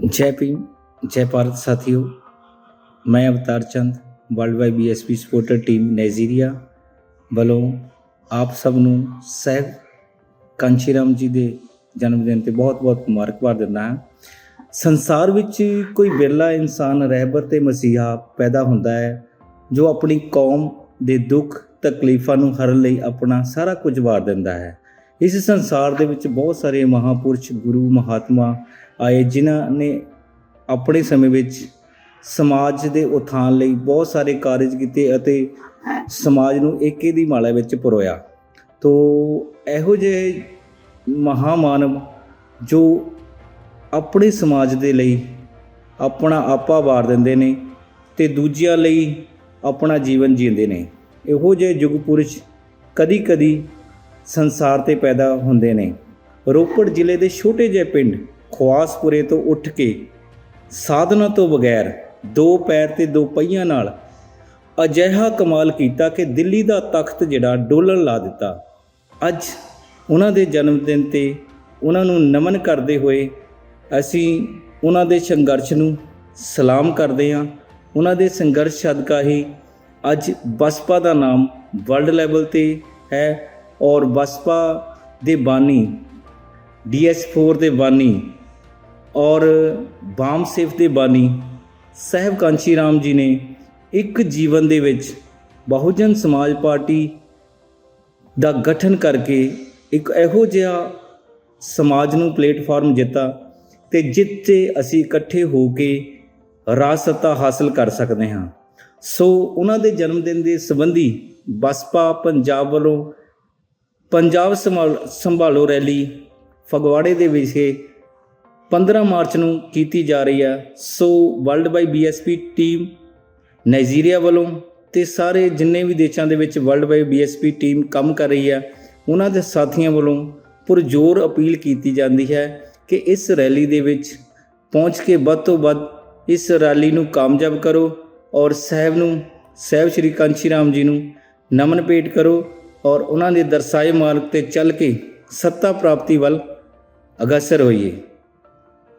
जय भीम जय भारत साथियों मैं Avtar Chand world wide BSP supporter team Nigeria ਵੱਲੋਂ ਆਪ ਸਭ ਨੂੰ ਸਹਿਬ ਕਾਂਚੀਰਾਮ ਜੀ ਦੇ ਜਨਮ ਦਿਨ ਤੇ ਬਹੁਤ-ਬਹੁਤ ਮੁਬਾਰਕਬਾਦ ਦਿੰਦਾ ਹਾਂ ਸੰਸਾਰ ਵਿੱਚ ਕੋਈ ਬਿਰਲਾ ਇਨਸਾਨ ਰਹਿਬਰ ਤੇ ਮਸੀਹਾ ਪੈਦਾ ਹੁੰਦਾ ਹੈ ਜੋ ਆਪਣੀ ਕੌਮ ਦੇ ਦੁੱਖ ਤਕਲੀਫਾਂ ਨੂੰ ਹਰਨ ਲਈ ਆਪਣਾ ਸਾਰਾ ਕੁਝ ਵਾਰ ਦਿੰਦਾ ਹੈ ਇਸ ਸੰਸਾਰ ਦੇ ਵਿੱਚ ਬਹੁਤ ਸਾਰੇ ਮਹਾਪੁਰਸ਼ ਗੁਰੂ, ਮਹਾਤਮਾ ਆਏ, ਜਿਨ੍ਹਾਂ ਨੇ ਆਪਣੇ ਸਮੇਂ ਵਿੱਚ ਸਮਾਜ ਦੇ ਉਥਾਨ ਲਈ ਬਹੁਤ ਸਾਰੇ ਕਾਰਜ ਕੀਤੇ ਅਤੇ ਸਮਾਜ ਨੂੰ ਏਕੇ ਦੀ ਮਾਲਾ ਵਿੱਚ ਪਰੋਇਆ। ਤੋ ਇਹੋ ਜਿਹੇ ਮਹਾਮਾਨਵ ਜੋ ਆਪਣੇ ਸਮਾਜ ਦੇ ਲਈ ਆਪਣਾ ਆਪਾ ਵਾਰ ਦਿੰਦੇ ਨੇ ਤੇ ਦੂਜਿਆਂ ਲਈ ਆਪਣਾ ਜੀਵਨ ਜੀਂਦੇ ਨੇ। ਇਹੋ ਜਿਹੇ ਯੁਗ ਪੁਰਸ਼ ਕਦੀ-ਕਦੀ ਸੰਸਾਰ ਤੇ ਪੈਦਾ ਹੁੰਦੇ ਨੇ। ਰੋਪੜ ਜ਼ਿਲ੍ਹੇ ਦੇ ਛੋਟੇ ਜਿਹੇ ਪਿੰਡ ਖਵਾਸਪੁਰੇ ਤੋਂ ਉੱਠ ਕੇ ਸਾਧਨਾ ਤੋਂ ਬਗੈਰ ਦੋ ਪੈਰ ਤੇ ਦੋ ਪਹੀਆਂ ਨਾਲ ਅਜਿਹਾ ਕਮਾਲ ਕੀਤਾ ਕਿ ਦਿੱਲੀ ਦਾ ਤਖਤ ਜਿਹੜਾ ਡੋਲਣ ਲਾ ਦਿੱਤਾ। ਅੱਜ ਉਹਨਾਂ ਦੇ ਜਨਮ ਦਿਨ ਤੇ ਉਹਨਾਂ ਨੂੰ ਨਮਨ ਕਰਦੇ ਹੋਏ ਅਸੀਂ ਉਹਨਾਂ ਦੇ ਸੰਘਰਸ਼ ਨੂੰ ਸਲਾਮ ਕਰਦੇ ਹਾਂ। ਉਹਨਾਂ ਦੇ ਸੰਘਰਸ਼ ਸਦਕਾ ਹੀ ਅੱਜ ਬਸਪਾ ਦਾ ਨਾਮ ਵਰਲਡ ਲੈਵਲ ਤੇ ਹੈ। ਔਰ ਬਸਪਾ ਦੇ ਬਾਨੀ ਡੀਐਸ4 ਦੇ ਬਾਨੀ ਔਰ ਬਾਮ ਸੇਫ ਦੇ ਬਾਨੀ, ਸਾਹਿਬ ਕਾਂਚੀ ਰਾਮ ਜੀ ਨੇ ਇੱਕ ਜੀਵਨ ਦੇ ਵਿੱਚ ਬਹੁਜਨ ਸਮਾਜ ਪਾਰਟੀ ਦਾ ਗਠਨ ਕਰਕੇ ਇੱਕ ਇਹੋ ਜਿਹਾ ਸਮਾਜ ਨੂੰ ਪਲੇਟਫਾਰਮ ਦਿੱਤਾ ਤੇ ਜਿੱਥੇ ਅਸੀਂ ਇਕੱਠੇ ਹੋ ਕੇ ਰਾਜ ਸੱਤਾ ਹਾਸਲ ਕਰ ਸਕਦੇ ਹਾਂ। ਸੋ ਉਹਨਾਂ ਦੇ ਜਨਮ ਦਿਨ ਦੇ ਸੰਬੰਧੀ ਬਸਪਾ ਪੰਜਾਬ ਵੱਲੋਂ ਪੰਜਾਬ ਸੰਭਾਲ- ਸੰਭਾਲੋ ਰੈਲੀ ਫਗਵਾੜੇ ਦੇ ਵਿਖੇ 15 ਮਾਰਚ ਨੂੰ ਕੀਤੀ ਜਾ ਰਹੀ ਹੈ। So world wide BSP team Nigeria ਵੱਲੋਂ ਤੇ ਸਾਰੇ ਜਿੰਨੇ ਵੀ ਦੇਸ਼ਾਂ ਦੇ ਵਿੱਚ ਵਰਲਡ ਬਾਈ ਬੀਐਸਪੀ ਟੀਮ ਕੰਮ ਕਰ ਰਹੀ ਹੈ, ਉਹਨਾਂ ਦੇ ਸਾਥੀਆਂ ਵੱਲੋਂ ਪੁਰਜੋਰ ਅਪੀਲ ਕੀਤੀ ਜਾਂਦੀ ਹੈ ਕਿ ਇਸ ਰੈਲੀ ਦੇ ਵਿੱਚ ਪਹੁੰਚ ਕੇ ਵੱਧ ਤੋਂ ਵੱਧ ਇਸ ਰੈਲੀ ਨੂੰ ਕਾਮਯਾਬ ਕਰੋ ਔਰ ਸਾਹਿਬ ਨੂੰ, ਸਾਹਿਬ ਸ਼੍ਰੀ ਕਾਂਚੀ ਰਾਮ ਜੀ ਨੂੰ ਨਮਨ ਭੇਟ ਕਰੋ ਔਰ ਉਹਨਾਂ ਦੇ ਦਰਸਾਏ ਮਾਰਗ ਤੇ ਚੱਲ ਕੇ ਸੱਤਾ ਪ੍ਰਾਪਤੀ ਵੱਲ ਅਗਸਰ ਹੋਈਏ।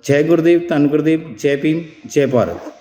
ਜੈ ਗੁਰਦੇਵ, ਧੰਨ ਗੁਰਦੇਵ, ਜੈ ਭੀਮ, ਜੈ ਭਾਰਤ।